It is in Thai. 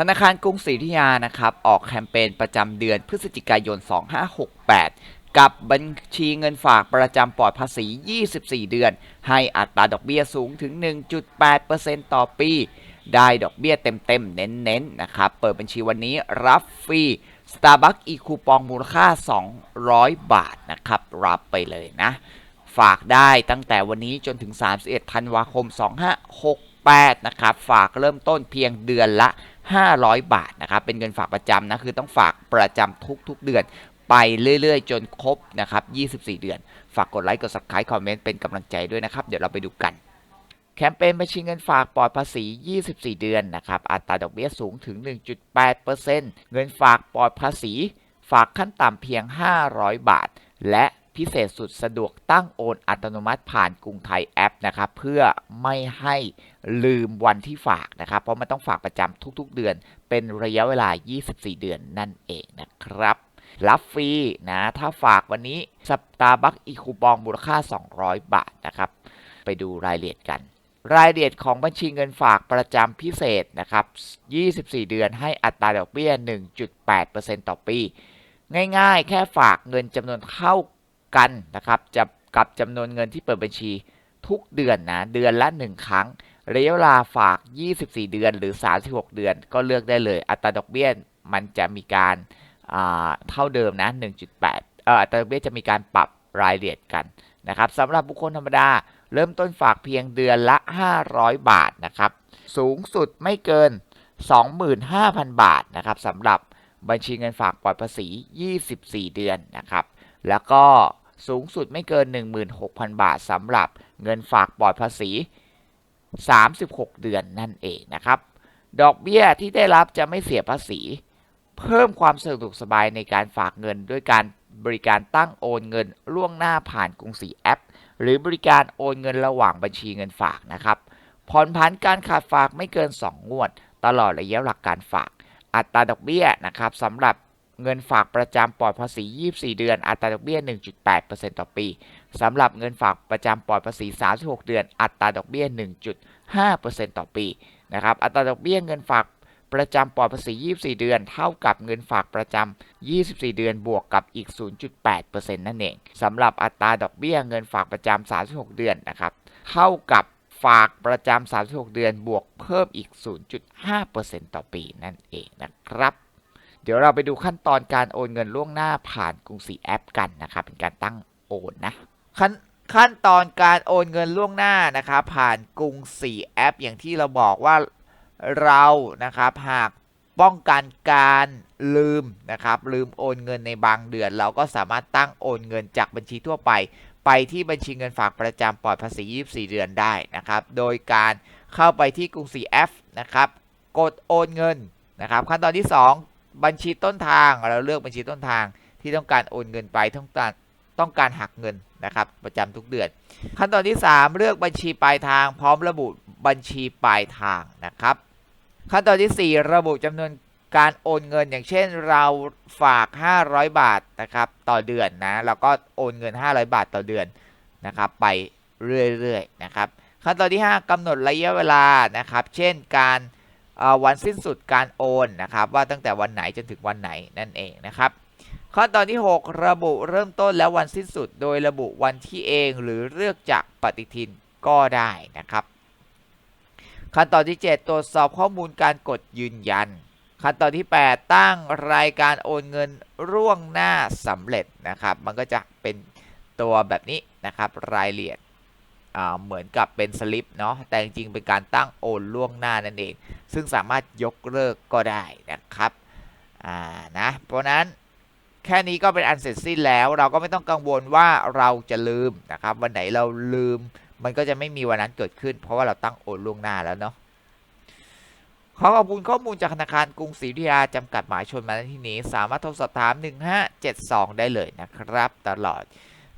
ธนาคารกรุงศรีอยุธยานะครับออกแคมเปญประจำเดือนพฤศจิกายน 2568 กับบัญชีเงินฝากประจำปลอดภาษี 24 เดือน ให้อัตราดอกเบี้ยสูงถึง 1.8%ต่อปี ได้ดอกเบี้ยเต็มๆ เน้นๆ นะครับ เปิดบัญชีวันนี้รับฟรี Starbucks อีคูปองมูลค่า 200 บาทนะครับ รับไปเลยนะ ฝากได้ตั้งแต่วันนี้จนถึง 31 ธันวาคม 2568 นะครับ ฝากเริ่มต้นเพียงเดือนละ 500 บาทนะครับ เป็นเงินฝากประจำนะ คือต้องฝากประจำทุกๆเดือนไปเรื่อยๆ จนครบนะครับ 24 เดือน ฝากกดไลค์ กด subscribe คอมเมนต์ เป็นกำลังใจด้วยนะครับ เดี๋ยวเราไปดูกัน แคมเปญบัญชีเงินฝากปลอดภาษี 24 เดือนนะครับ อัตราดอกเบี้ยสูงถึง 1.8%เงินฝากปลอดภาษี ฝากขั้นต่ำเพียง 500 บาท และ พิเศษสุดสะดวกตั้งโอนอัตโนมัติผ่านกรุงไทยแอปนะครับ เพื่อไม่ให้ลืมวันที่ฝากนะครับ เพราะมันต้องฝากประจำทุกๆเดือน เป็นระยะเวลา 24 เดือนนั่นเองนะครับ รับฟรีนะ ถ้าฝากวันนี้สตาร์บัคอีคูปองมูลค่า 200 บาทนะครับ ไปดูรายละเอียดกันรายละเอียดของบัญชีเงินฝากประจำพิเศษนะครับ 24 เดือนให้อัตราดอกเบี้ย 1.8%ต่อปี ง่ายๆ แค่ฝากเงินจำนวนเท่า กันนะครับจะกับจำนวนเงินที่เปิดบัญชีทุกเดือนนะเดือนละ 1 ครั้งระยะเวลาฝาก 24 เดือนหรือ 36 เดือน ก็เลือกได้เลย อัตราดอกเบี้ยมันจะมีการเท่าเดิมนะ 1.8อัตราดอกเบี้ยจะมีการปรับรายละเอียดกันนะครับสำหรับบุคคลธรรมดา เริ่มต้นฝากเพียงเดือนละ 500 บาทนะครับ สูงสุดไม่เกิน 25,000 บาทนะครับสำหรับบัญชีเงินฝากปลอดภาษี 24 เดือนนะครับ แล้วก็ สูงสุดไม่เกิน 16,000 บาทสำหรับเงินฝากปลอดภาษี 36 เดือนนั่นเองนะครับ ดอกเบี้ยที่ได้รับจะไม่เสียภาษี เพิ่มความสะดวกสบายในการฝากเงินด้วยการบริการตั้งโอนเงินล่วงหน้าผ่านกรุงศรีแอป หรือบริการโอนเงินระหว่างบัญชีเงินฝากนะครับผ่อนผันการขาดฝากไม่เกิน 2 งวด ตลอดระยะหลักการฝาก อัตราดอกเบี้ยนะครับสำหรับ เงินฝากประจำปลอดภาษี 24 เดือน อัตราดอกเบี้ย 1.8%ต่อปี สำหรับเงินฝากประจำปลอดภาษี 36 เดือน อัตราดอกเบี้ย 1.5%ต่อปี นะครับ อัตราดอกเบี้ยเงินฝากประจำปลอดภาษี 24 เดือน เท่ากับเงินฝากประจำ 24 เดือน บวกกับอีก 0.8%นั่นเอง สำหรับอัตราดอกเบี้ยเงินฝากประจำ 36 เดือน นะครับ เท่ากับฝากประจำ 36 เดือน บวกเพิ่มอีก 0.5%ต่อปีนั่นเองนะครับ เดี๋ยวเราไปดูขั้นตอนการโอนเงินล่วงหน้าผ่านกรุงศรีแอปกันนะครับ เป็นการตั้งโอนนะขั้นขั้นตอนการโอนเงินล่วงหน้านะครับผ่านกรุงศรีแอป อย่างที่เราบอกว่าเรานะครับหากป้องกันการลืมนะครับลืมโอนเงินในบางเดือน เราก็สามารถตั้งโอนเงินจากบัญชีทั่วไป ไปที่บัญชีเงินฝากประจำปลอดภาษี 24 เดือนได้นะครับ โดยการเข้าไปที่กรุงศรีแอปนะครับกดโอนเงินนะครับขั้นตอนที่ 2 บัญชีต้นทางเราเลือกบัญชีต้นทางที่ต้องการโอนเงินไปต้องการต้องการหักเงินนะครับประจำทุกเดือน ขั้นตอนที่ 3 เลือกบัญชีปลายทาง พร้อมระบุบัญชีปลายทางนะครับ ขั้นตอนที่ 4 ระบุจำนวนการโอนเงินอย่างเช่นเราฝาก 500 บาทนะครับต่อเดือนนะแล้วก็โอนเงิน 500 บาทต่อเดือนนะครับไปเรื่อยๆนะครับขั้นตอนที่ 5กำหนดระยะเวลานะครับ เช่นการ วันสิ้นสุดการโอนนะครับว่าตั้งแต่วันไหนจนถึงวันไหนนั่นเองนะครับขั้นตอนที่ 6 ระบุเริ่มต้นและวันสิ้นสุด โดยระบุวันที่เองหรือเลือกจากปฏิทินก็ได้นะครับ ขั้นตอนที่ 7 ตรวจสอบข้อมูลการกดยืนยัน ขั้นตอนที่ 8 ตั้งรายการโอนเงินร่วงหน้าสำเร็จนะครับ มันก็จะเป็นตัวแบบนี้นะครับรายละเอียด เหมือนกับเป็นสลิปเนาะแต่จริงๆเป็นการตั้งโอนล่วงหน้านั่นเอง ซึ่งสามารถยกเลิกก็ได้นะครับอ่านะเพราะนั้นแค่นี้ก็เป็นอันเสร็จสิ้นแล้ว เราก็ไม่ต้องกังวลว่าเราจะลืมนะครับ วันไหนเราลืม มันก็จะไม่มีวันนั้นเกิดขึ้น เพราะว่าเราตั้งโอนล่วงหน้าแล้วเนาะขอขอบคุณข้อมูลจากธนาคารกรุงศรีอยุธยาจำกัดหมายชนมาที่นี้ สามารถโทรสอบถาม 1572 ได้เลยนะครับ ตลอด